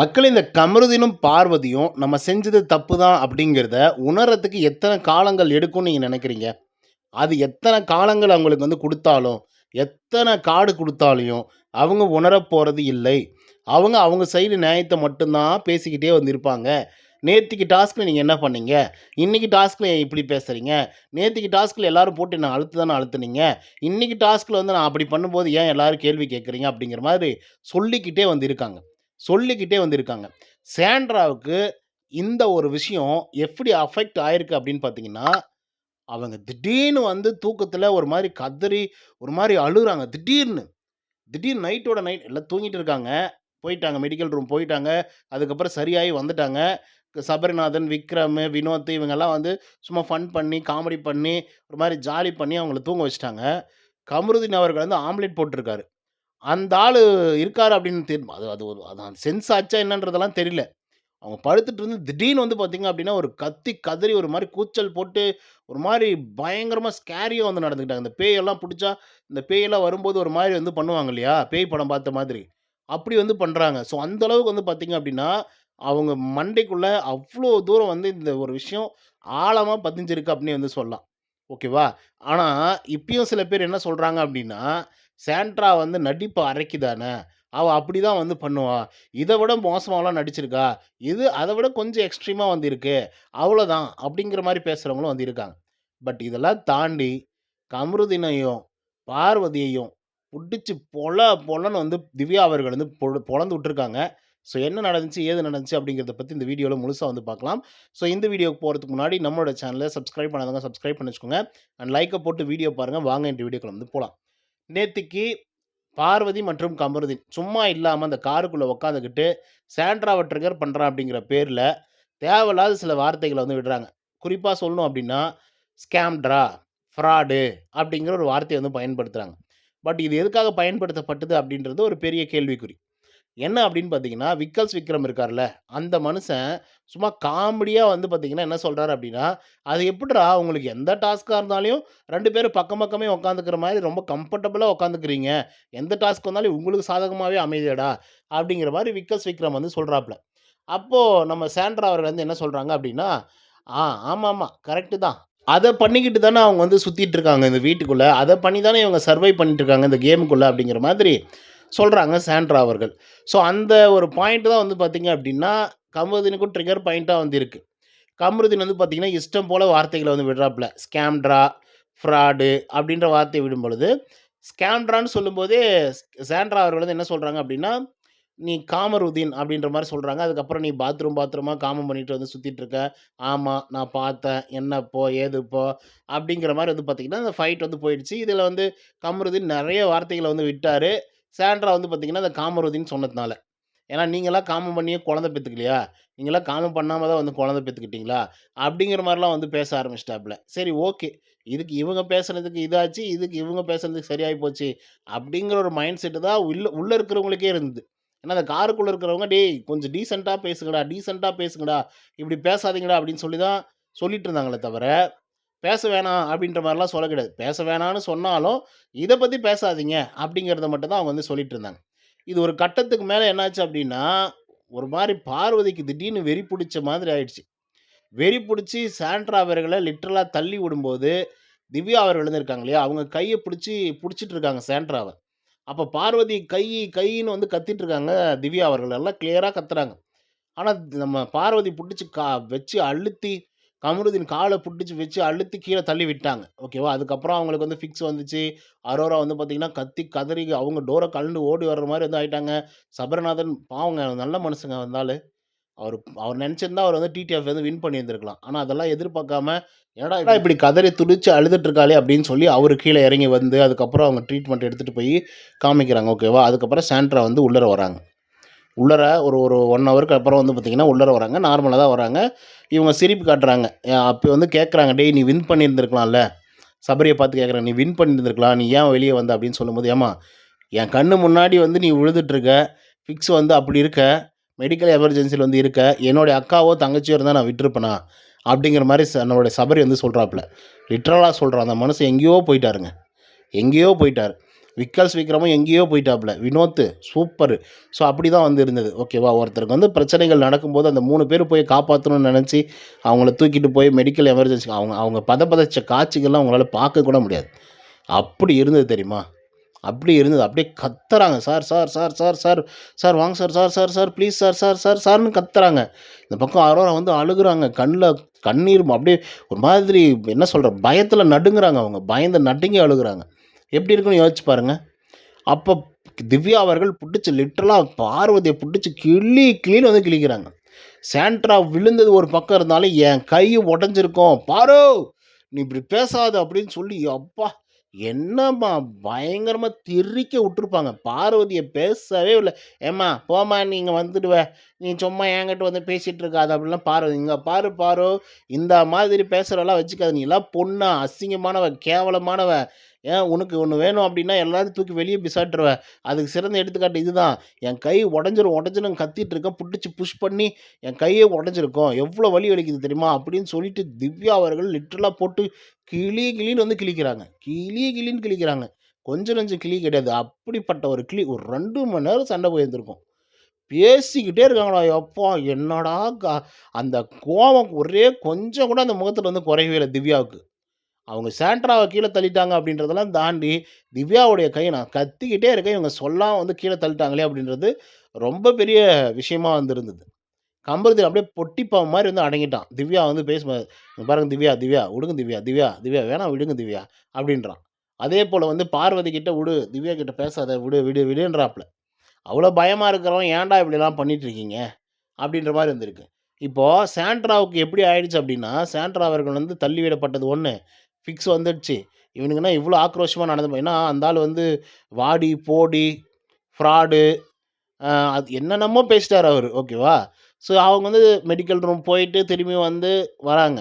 மக்கள் இந்த கமருதினும் பார்வதியும் நம்ம செஞ்சது தப்பு தான் அப்படிங்கிறத உணர்றதுக்கு எத்தனை காலங்கள் எடுக்கும்னு நீங்கள் நினைக்கிறீங்க? அது எத்தனை காலங்கள் அவங்களுக்கு வந்து கொடுத்தாலும் எத்தனை காடு கொடுத்தாலையும் அவங்க உணரப் போகிறது இல்லை. அவங்க அவங்க சைடு நியாயத்தை மட்டும்தான் பேசிக்கிட்டே வந்து இருப்பாங்க நேத்திக்கு டாஸ்கில் நீங்கள் என்ன பண்ணீங்க? இன்னைக்கு டாஸ்கில் இப்படி பேசுகிறீங்க நேற்றுக்கு டாஸ்கில் எல்லாரும் போட்டு நான் அழுத்து தானே அழுத்துனீங்க? இன்றைக்கி டாஸ்கில் வந்து நான் அப்படி பண்ணும்போது ஏன் எல்லோரும் கேள்வி கேட்குறீங்க அப்படிங்கிற மாதிரி சொல்லிக்கிட்டே வந்து இருக்காங்க சொல்லிக்கிட்டே வந்திருக்காங்க. சாண்ட்ராவுக்கு இந்த ஒரு விஷயம் எப்படி அஃபெக்ட் ஆயிருக்கு அப்படின்னு பார்த்தீங்கன்னா, அவங்க திடீர்னு வந்து தூக்கத்தில் ஒரு மாதிரி கதறி, ஒரு மாதிரி அழுகுறாங்க திடீர்னு. திடீர்னு நைட்டோட நைட் எல்லாம் தூங்கிட்டு இருக்காங்க. போயிட்டாங்க. மெடிக்கல் ரூம் போயிட்டாங்க. அதுக்கப்புறம் சரியாகி வந்துட்டாங்க. சபரிநாதன், விக்ரம், வினோத் இவங்கெல்லாம் வந்து சும்மா ஃபன் பண்ணி, காமெடி பண்ணி, ஒரு மாதிரி ஜாலி பண்ணி அவங்கள தூங்க வச்சுட்டாங்க. கமருதீன் அவர்கள் வந்து ஆம்லெட் போட்டிருக்காரு. அந்த ஆள் இருக்கார் அப்படின்னு தெரியும் அது அது ஒரு அது சென்ஸ் ஆச்சா என்னன்றதெல்லாம் தெரியல. அவங்க படுத்துட்டு இருந்து திடீர்னு வந்து பார்த்தீங்க அப்படின்னா, ஒரு கத்தி கதறி ஒரு மாதிரி கூச்சல் போட்டு, ஒரு மாதிரி பயங்கரமாக ஸ்கேரியாக வந்து நடந்துக்கிட்டாங்க. இந்த பேயெல்லாம் பிடிச்சா இந்த பேயெல்லாம் வரும்போது ஒரு மாதிரி வந்து பண்ணுவாங்க இல்லையா? பேய் படம் பார்த்த மாதிரி. அப்படி வந்து பண்ணுறாங்க ஸோ அந்தளவுக்கு வந்து பார்த்தீங்க அப்படின்னா, அவங்க மண்டைக்குள்ளே அவ்வளோ தூரம் வந்து இந்த ஒரு விஷயம் ஆழமாக பதிஞ்சிருக்கு அப்படின்னு வந்து சொல்லலாம். ஓகேவா? ஆனால் இப்பயும் சில பேர் என்ன சொல்கிறாங்க அப்படின்னா, சாண்ட்ரா வந்து நடிப்பு அரைக்குதானே தானே. அப்படி அப்படிதான் வந்து பண்ணுவா. இதை விட மோசமாகலாம் நடிச்சிருக்கா. இது அதை விட கொஞ்சம் எக்ஸ்ட்ரீமாக வந்திருக்கு அவ்வளோதான் அப்படிங்கிற மாதிரி பேசுகிறவங்களும் வந்து இருக்காங்க. பட் இதெல்லாம் தாண்டி கமருதினையும் பார்வதியையும் புட்டிச்சு பொல பொலன்னு வந்து திவ்யா அவர்கள் வந்து பொ பொளந்து விட்டுருக்காங்க. ஸோ என்ன நடந்துச்சு, ஏது நடந்துச்சு அப்படிங்கிறத பற்றி இந்த வீடியோவில் முழுசாக வந்து பார்க்கலாம். ஸோ இந்த வீடியோக்கு போகிறதுக்கு முன்னாடி நம்மளோட சேனலை சப்ஸ்கிரைப் பண்ணாதவங்க சப்ஸ்கிரைப் பண்ணி வச்சுக்கோங்க. அண்ட் லைக்கை போட்டு வீடியோ பாருங்கள் வாங்க இந்த வீடியோக்களை வந்து போகலாம் நேத்திக்கு பார்வதி மற்றும் கமருதீன் சும்மா இல்லாமல் அந்த காருக்குள்ளே உட்காந்துக்கிட்டு சாண்ட்ராவ ட்ரிகர் பண்ணுறான் அப்படிங்கிற பேரில் தேவையில்லாத சில வார்த்தைகளை வந்து விடுறாங்க. குறிப்பாக சொல்லணும் அப்படின்னா, ஸ்கேம்ட்ரா, ஃப்ராடு அப்படிங்கிற ஒரு வார்த்தையை வந்து பயன்படுத்துகிறாங்க பட் இது எதுக்காக பயன்படுத்தப்பட்டது அப்படின்றது ஒரு பெரிய கேள்விக்குறி. என்ன அப்படின்னு பார்த்தீங்கன்னா, விக்கல்ஸ் விக்ரம் இருக்கார்ல, அந்த மனுஷன் சும்மா காமெடியாக வந்து பார்த்தீங்கன்னா என்ன சொல்கிறாரு அப்படின்னா, "அது எப்படிடா உங்களுக்கு எந்த டாஸ்க்காக இருந்தாலும் ரெண்டு பேரும் பக்கம் பக்கமே உட்காந்துக்கிற மாதிரி ரொம்ப கம்ஃபர்டபுளாக உட்காந்துக்கிறீங்க. எந்த டாஸ்க் வந்தாலும் உங்களுக்கு சாதகமாகவே அமையுதேடா" அப்படிங்கிற மாதிரி விக்கல்ஸ் விக்ரம் வந்து சொல்கிறாப்புல அப்போது நம்ம சாண்ட்ரா அவர்கள் வந்து என்ன சொல்கிறாங்க அப்படின்னா, "ஆ ஆமாம் ஆமாம் கரெக்ட்டு தான். அதை பண்ணிக்கிட்டு தானே அவங்க வந்து சுற்றிட்டு இருக்காங்க இந்த வீட்டுக்குள்ளே அதை பண்ணி தானே இவங்க சர்வை பண்ணிட்டு இருக்காங்க இந்த கேமுக்குள்ளே அப்படிங்கிற மாதிரி சொல்கிறாங்க சாண்ட்ரா அவர்கள். ஸோ அந்த ஒரு பாயிண்ட் தான் வந்து பார்த்திங்க அப்படின்னா, கமருதீனுக்கும் ட்ரிகர் பாயிண்ட்டாக வந்து இருக்குது கமருதீன் வந்து பார்த்திங்கன்னா இஷ்டம் போல் வார்த்தைகளை வந்து விடுறாப்புல ஸ்கேம்ட்ரா, ஃப்ராடு அப்படின்ற வார்த்தைய விடும்பொழுது, ஸ்கேம்ட்ரான்னு சொல்லும்போதே சாண்ட்ரா அவர்கள் வந்து என்ன சொல்கிறாங்க அப்படின்னா, "நீ காமருதீன்" அப்படின்ற மாதிரி சொல்கிறாங்க அதுக்கப்புறம் "நீ பாத்ரூம் பாத்ரூமாக காமம் பண்ணிட்டு வந்து சுற்றிட்டுருக்க இருக்க. நான் பார்த்தேன். என்னப்போ ஏதுப்போ ஏது அப்படிங்கிற மாதிரி வந்து பார்த்தீங்கன்னா, அந்த ஃபைட் வந்து போயிடுச்சு. இதில் வந்து கமருதீன் நிறைய வார்த்தைகளை வந்து விட்டார் சாண்ட்ரா வந்து பார்த்தீங்கன்னா, அந்த காமருதீன் சொன்னதுனால. ஏன்னா, நீங்களாம் காமம் பண்ணியே குழந்தை பெற்றுக்கலையா நீங்களாம் காமம் பண்ணாமல் தான் வந்து குழந்தை பெற்றுக்கிட்டீங்களா அப்படிங்கிற மாதிரிலாம் வந்து பேச ஆரம்பிச்சிட்டாப்புல சரி ஓகே. இதுக்கு இவங்க பேசுனதுக்கு இதாச்சு, இதுக்கு இவங்க பேசுனதுக்கு சரியாகி போச்சு. அப்படிங்கிற ஒரு மைண்ட் செட்டு தான் உள்ள உள்ளே இருக்கிறவங்களுக்கே இருந்தது. ஏன்னா, அந்த காருக்குள்ளே இருக்கிறவங்க, "டேய் கொஞ்சம் டீசெண்டாக பேசுங்கடா, டீசெண்டாக பேசுங்கடா. இப்படி பேசாதீங்கடா" அப்படின்னு சொல்லி தான் சொல்லிட்டு இருந்தாங்களே தவிர, பேச வேணாம் அப்படின்ற மாதிரிலாம் சொல்ல கிடையாது. பேச வேணான்னு சொன்னாலும், இதை பற்றி பேசாதீங்க" அப்படிங்கிறத மட்டும் தான் அவங்க வந்து சொல்லிட்டு இருந்தாங்க. இது ஒரு கட்டத்துக்கு மேலே என்னாச்சு அப்படின்னா, ஒரு மாதிரி பார்வதிக்கு திடீர்னு வெறி பிடிச்ச மாதிரி ஆயிடுச்சு. வெறி பிடிச்சி சாண்ட்ரா அவர்களை லிட்ரலாக தள்ளி விடும்போது, திவ்யா அவர்கள் வந்து இருக்காங்க இல்லையா? அவங்க கையை பிடிச்சி பிடிச்சிட்டு இருக்காங்க சாண்ட்ராவை அப்போ பார்வதி கை கைன்னு வந்து கத்திட்டு இருக்காங்க திவ்யா அவர்கள். எல்லாம் கிளியராக கத்துறாங்க. ஆனால் நம்ம பார்வதி பிடிச்சி கா வச்சு அழுத்தி கமருதீன் காலை பிடிச்சி வச்சு அழுத்தி கீழே தள்ளி விட்டாங்க. ஓகேவா? அதுக்கப்புறம் அவங்களுக்கு வந்து ஃபிக்ஸ் வந்துச்சு. அரோரா வந்து பார்த்தீங்கன்னா, கத்தி கதறி அவங்க டோரை கலந்து ஓடி வர்ற மாதிரி வந்து ஆயிட்டாங்க. சபரநாதன் பாவங்க நல்ல மனுஷங்க வந்தாலும் அவர் அவர் நினச்சிருந்தா அவர் வந்து டிடிஎஃப் வந்து வின் பண்ணியிருந்திருக்கலாம். ஆனால் அதெல்லாம் எதிர்பார்க்காம, "என்னடா இப்படி கதறி துடிச்சு அழுதுட்டுருக்காளே அப்படின்னு சொல்லி அவர் கீழே இறங்கி வந்து, அதுக்கப்புறம் அவங்க ட்ரீட்மெண்ட் எடுத்துகிட்டு போய் காமிக்கிறாங்க. ஓகேவா? அதுக்கப்புறம் சாண்ட்ரா வந்து உள்ளர வராங்க. உள்ளர ஒரு ஒரு ஒன் ஹவருக்கு அப்புறம் வந்து பார்த்தீங்கன்னா, உள்ளர வராங்க. நார்மலாக தான் வராங்க. இவங்க சிரிப்பு காட்டுறாங்க. அப்போ வந்து கேட்குறாங்க, "டேய் நீ வின் பண்ணியிருந்துருக்கலாம்ல சபரியை பார்த்து கேட்குறாங்க, "நீ வின் பண்ணியிருந்துருக்கலாம் நீ ஏன் வெளியே வந்த?" அப்படின்னு சொல்லும்போது, "ஏம்மா என் கண்ணு முன்னாடி வந்து நீ விழுதுட்ருக்க ஃபிக்ஸ் வந்து அப்படி இருக்க. மெடிக்கல் எமர்ஜென்சியில் வந்து இருக்க. என்னுடைய அக்காவோ, தங்கச்சியோ இருந்தால் நான் விட்டுருப்பேனா?" அப்படிங்கிற மாதிரி ச நம்மளுடைய சபரி வந்து சொல்கிறாப்புல லிட்ரலாக சொல்கிறான் அந்த மனுஷன் எங்கேயோ போயிட்டாருங்க. எங்கேயோ போயிட்டார் விக்கல்ஸ் விக்ரமும் எங்கேயோ போயிட்டாப்புல. வினோத்து சூப்பர் ஸோ அப்படி தான் வந்து இருந்தது. ஓகேவா? ஒருத்தருக்கு வந்து பிரச்சனைகள் நடக்கும்போது அந்த மூணு பேர் போய் காப்பாற்றணும்னு நினச்சி அவங்கள தூக்கிட்டு போய் மெடிக்கல் எமர்ஜென்சி அவங்க அவங்க பதபதச்ச காட்சிகள்லாம் அவங்களால பார்க்க கூட முடியாது. அப்படி இருந்தது தெரியுமா? அப்படி இருந்தது. அப்படியே கத்துறாங்க. "Sir, sir, sir, sir, sir, sir வாங்க sir, sir, sir, sir please sir, sir, sir, சார்னு கத்துறாங்க. இந்த பக்கம் அரோரா வந்து அழுகுறாங்க. கண்ணில் கண்ணீர் அப்படியே ஒரு மாதிரி என்ன சொல்கிற பயத்தில் நடுங்குறாங்க அவங்க. பயந்து நடுங்கி அழுகுறாங்க. எப்படி இருக்குன்னு யோசிச்சு பாருங்கள் அப்போ திவ்யா அவர்கள் பிடிச்சி லிட்டரலாக பார்வதியை பிடிச்சி கிளி கிளின்னு வந்து கிழிக்கிறாங்க. சாண்ட்ரா விழுந்தது ஒரு பக்கம் இருந்தாலும், "என் கை உடஞ்சிருக்கும் பாரு! நீ இப்படி பேசாத" அப்படின்னு சொல்லி அப்பா! என்னம்மா பயங்கரமா திருக்க விட்டுருப்பாங்க. பார்வதியை பேசவே இல்லை "ஏம்மா போம்மா நீ வந்துடுவ. நீ சும்மா என்கிட்ட வந்து பேசிகிட்டு இருக்காது அப்படிலாம் பார்வதி. இங்கே பாரு பாரு, இந்த மாதிரி பேசுறவலாம் வச்சுக்காத. எல்லாம் பொண்ணா? அசிங்கமானவ, கேவலமானவ. ஏன் உனக்கு ஒன்று வேணும் அப்படின்னா எல்லாத்தையும் தூக்கி வெளியே பிசாட்டுருவ. அதுக்கு சிறந்த எடுத்துக்காட்டு இதுதான். என் கை உடஞ்சிரும் உடஞ்சிரும் கத்திட்டு இருக்கேன். புட்டுச்சு புஷ் பண்ணி என் கையே உடஞ்சிருக்கும் எவ்வளோ வலி வலிக்குது தெரியுமா?" அப்படின்னு சொல்லிட்டு திவ்யா அவர்கள் லிட்டரலா போட்டு கிளி கிளின்னு வந்து கிழிக்கிறாங்க. கிளி கிளின்னு கிழிக்கிறாங்க. கொஞ்சம் நெஞ்சம் கிளி கிடையாது. அப்படிப்பட்ட ஒரு கிளி. ஒரு ரெண்டு மணி நேரம் சண்டை போயிருந்திருக்கும். பேசிக்கிட்டே இருக்காங்கடா. எப்போ என்னடா க அந்த கோவம் ஒரே கொஞ்சம் கூட அந்த முகத்தில் வந்து குறையவே இல்லை திவ்யாவுக்கு. அவங்க சாண்ட்ராவை கீழே தள்ளிட்டாங்க அப்படின்றதெல்லாம் தாண்டி, திவ்யாவுடைய கை நான் கத்திக்கிட்டே இருக்கேன். இவங்க சொல்லாம் வந்து கீழே தள்ளிட்டாங்களே அப்படின்றது ரொம்ப பெரிய விஷயமா வந்து இருந்தது. கம்பளத்தில் அப்படியே பொட்டிப்பாம்பு மாதிரி வந்து அடங்கிட்டான். திவ்யா வந்து பேசும்போது, பாருங்க திவ்யா, திவ்யா விடுங்க திவ்யா, திவ்யா, திவ்யா வேணாம் விடுங்க திவ்யா" அப்படின்றான். அதே போல் வந்து பார்வதி கிட்ட, "விடு, திவ்யா கிட்ட பேசாத. விடு, விடு, விடுன்றாப்ல." அவ்வளோ பயமாக இருக்கிறவன் ஏன்டா இப்படிலாம் பண்ணிட்டு இருக்கீங்க? அப்படின்ற மாதிரி இருந்திருக்கு. இப்போது சாண்ட்ராவுக்கு எப்படி ஆயிடுச்சு அப்படின்னா, சாண்ட்ரா அவர்கள் வந்து தள்ளிவிடப்பட்டது ஒன்று ஃபிக்ஸ் வந்துடுச்சு. இவனுங்கன்னா இவ்வளோ ஆக்ரோஷமாக நடந்து ஏன்னா அந்த ஆள் வந்து வாடி, போடி, ஃப்ராடு அது என்னென்னமோ பேசிட்டார் அவர் ஓகேவா? ஸோ அவங்க வந்து மெடிக்கல் ரூம் போயிட்டு திரும்பி வந்து வராங்க.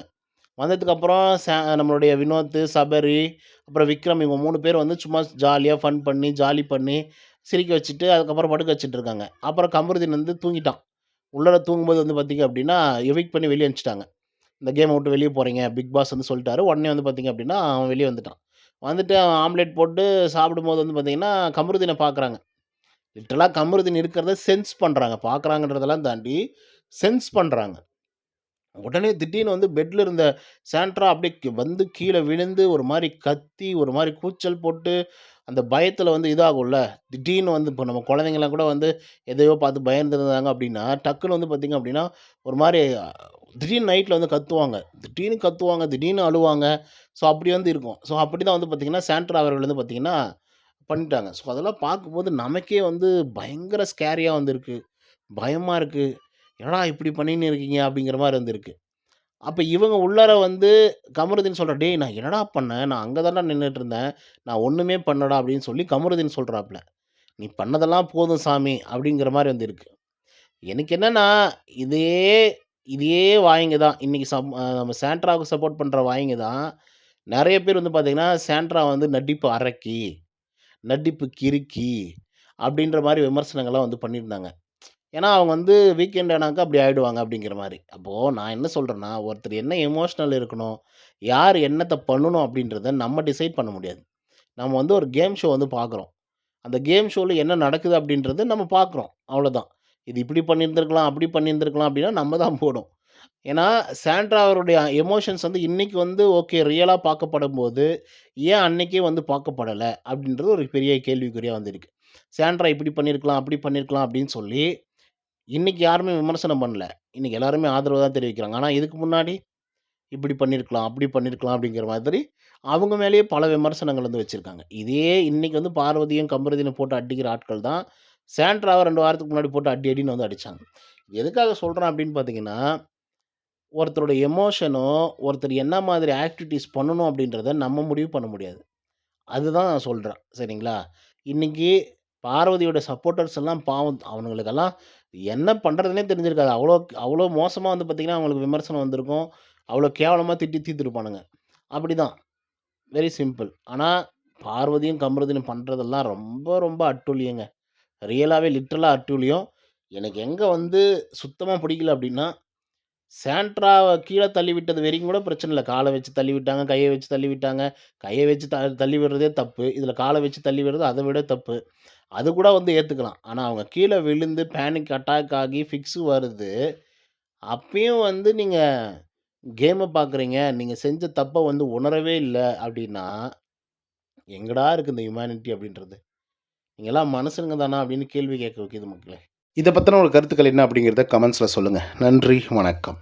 வந்ததுக்கப்புறம் சா நம்மளுடைய வினோத்து, சபரி, அப்புறம் விக்ரம் இவங்க மூணு பேர் வந்து சும்மா ஜாலியாக ஃபன் பண்ணி, ஜாலி பண்ணி, சிரிக்க வச்சுட்டு, அதுக்கப்புறம் படுக்க வச்சுட்டு இருக்காங்க. அப்புறம் கமருதீன் வந்து தூங்கிட்டான். உள்ளார தூங்கும்போது வந்து பார்த்திங்க அப்படின்னா, எவிக் பண்ணி வெளியே அனுப்பிச்சிட்டாங்க "இந்த கேமை விட்டு வெளியே போகிறீங்க பிக் பாஸ் வந்து சொல்லிட்டாரு." உடனே வந்து பார்த்திங்க அப்படின்னா, அவன் வெளியே வந்துட்டான். வந்துட்டு அவன் போட்டு சாப்பிடும்போது வந்து பார்த்திங்கன்னா கமருதீனை பார்க்குறாங்க. லிட்டரலா கமருதீன் இருக்கிறத சென்ஸ் பண்ணுறாங்க பார்க்குறாங்கன்றதெல்லாம் தாண்டி சென்ஸ் பண்ணுறாங்க உடனே திடீர்னு வந்து பெட்டில் இருந்த சாண்ட்ரா அப்படியே வந்து கீழே விழுந்து ஒரு மாதிரி கத்தி, ஒரு மாதிரி கூச்சல் போட்டு, அந்த பயத்தில் வந்து இதாகும்ல. திடீர்னு வந்து இப்போ நம்ம குழந்தைங்கலாம் கூட வந்து எதையோ பார்த்து பயந்துருந்தாங்க அப்படின்னா, டக்குன்னு வந்து பார்த்திங்க அப்படின்னா, ஒரு மாதிரி திடீர்னு நைட்டில் வந்து கத்துவாங்க. திடீர்னு கத்துவாங்க, திடீர்னு அழுவாங்க. ஸோ அப்படி வந்து இருக்கும். ஸோ அப்படி தான் வந்து பார்த்தீங்கன்னா, சாண்ட்ரா அவர்கள் வந்து பார்த்திங்கன்னா பண்ணிட்டாங்க. ஸோ அதெல்லாம் பார்க்கும்போது நமக்கே வந்து பயங்கர ஸ்கேரியாக வந்திருக்கு பயமாக இருக்குது "என்னடா இப்படி பண்ணின்னு இருக்கீங்க?" அப்படிங்கிற மாதிரி வந்து அப்போ இவங்க உள்ளார வந்து கமருதீன் சொல்கிற "டேய் நான் என்னடா பண்ணேன்? நான் அங்கே தான்டா நின்றுட்டு இருந்தேன். நான் ஒன்றுமே பண்ணடா அப்படின்னு சொல்லி கமருதீன் சொல்கிறாப்புல "நீ பண்ணதெல்லாம் போதும் சாமி" அப்படிங்கிற மாதிரி வந்திருக்கு எனக்கு என்னன்னா, இதே இதே வாய்ங்க தான். இன்றைக்கி சம் நம்ம சாண்ட்ராவுக்கு சப்போர்ட் பண்ணுற வாய்ங்க தான், நிறைய பேர் வந்து பார்த்திங்கன்னா சாண்ட்ரா வந்து நடிப்பு அரக்கி, நடிப்பு கிறுக்கி அப்படின்ற மாதிரி விமர்சனங்கள்லாம் வந்து பண்ணியிருந்தாங்க. ஏன்னா, அவங்க வந்து வீக்கெண்ட் ஆனாக்கா அப்படி ஆகிடுவாங்க அப்படிங்கிற மாதிரி அப்போது நான் என்ன சொல்கிறேன்னா ஒருத்தர் என்ன எமோஷ்னல் இருக்கணும், யார் என்னத்தை பண்ணணும் அப்படின்றத நம்ம டிசைட் பண்ண முடியாது. நம்ம வந்து ஒரு கேம் ஷோ வந்து பார்க்குறோம். அந்த கேம் ஷோவில் என்ன நடக்குது அப்படின்றத நம்ம பார்க்குறோம். அவ்வளோதான். இது இப்படி பண்ணியிருந்துருக்கலாம் அப்படி பண்ணியிருந்திருக்கலாம் அப்படின்னா நம்ம தான் போடும். ஏன்னா, சாண்ட்ரா அவருடைய எமோஷன்ஸ் வந்து இன்றைக்கி வந்து ஓகே ரியலாக பார்க்கப்படும் போது ஏன் அன்னைக்கே வந்து பார்க்கப்படலை அப்படின்றது ஒரு பெரிய கேள்விக்குறியாக வந்திருக்கு சாண்ட்ரா இப்படி பண்ணியிருக்கலாம், அப்படி பண்ணியிருக்கலாம் அப்படின்னு சொல்லி, இன்னைக்கு யாருமே விமர்சனம் பண்ணல. இன்னைக்கு எல்லாருமே ஆதரவு தான் தெரிவிக்கிறாங்க. ஆனால் இதுக்கு முன்னாடி, இப்படி பண்ணியிருக்கலாம், அப்படி பண்ணியிருக்கலாம் அப்படிங்கிற மாதிரி, அவங்க மேலேயே பல விமர்சனங்கள் வந்து வச்சுருக்காங்க இதே இன்றைக்கி வந்து பார்வதியும், கம்பரதியும் போட்டு அடிக்கிற ஆட்கள் தான், சாண்ட்ராவை ரெண்டு வாரத்துக்கு முன்னாடி போட்டு அடி அடின்னு வந்து அடிச்சாங்க. எதுக்காக சொல்கிறேன் அப்படின்னு பார்த்தீங்கன்னா, ஒருத்தரோட எமோஷனோ, ஒருத்தர் என்ன மாதிரி ஆக்டிவிட்டீஸ் பண்ணணும் அப்படின்றத நம்ம முடிவு பண்ண முடியாது. அதுதான் நான் சொல்கிறேன் சரிங்களா? இன்னைக்கு பார்வதியோட சப்போர்ட்டர்ஸ் எல்லாம் பாவம் அவனுங்களுக்கெல்லாம் என்ன பண்ணுறதுனே தெரிஞ்சிருக்காது. அவ்வளோ அவ்வளோ மோசமாக வந்து பார்த்திங்கன்னா அவங்களுக்கு விமர்சனம் வந்திருக்கும். அவ்வளோ கேவலமாக திட்டி தீர்த்துருப்பானுங்க. அப்படிதான். Very simple. ஆனால் பார்வதியும், கமருதீனும் பண்ணுறதெல்லாம் ரொம்ப ரொம்ப அட்டூழியங்க. ரியலாகவே லிட்டரலா அட்டூழியம். எனக்கு எங்கே வந்து சுத்தமாக பிடிக்கல அப்படின்னா, சாண்ட்ராவை கீழே தள்ளி விட்டது வரைக்கும் கூட பிரச்சனை இல்லை காலை வச்சு தள்ளி விட்டாங்க, வச்சு தள்ளி விட்டாங்க. வச்சு த தள்ளி விடுறதே தப்பு. இதில் காலை வச்சு தள்ளி விடுறது அதை விட தப்பு. அது கூட வந்து ஏற்றுக்கலாம் ஆனால் அவங்க கீழே விழுந்து பேனிக் அட்டாக் ஆகி ஃபிக்ஸு வருது. அப்பயும் வந்து நீங்கள் கேமை பார்க்குறீங்க. நீங்கள் செஞ்ச தப்பை வந்து உணரவே இல்லை அப்படின்னா எங்கடா இருக்குது இந்த ஹியூமானிட்டி அப்படின்றது நீங்களாம் மனுஷனுங்க தானா அப்படின்னு கேள்வி கேட்க வைக்குது மக்களே. இதை பற்றின ஒரு கருத்துக்கள் என்ன அப்படிங்கிறத கமெண்ட்ஸில் சொல்லுங்கள் நன்றி, வணக்கம்.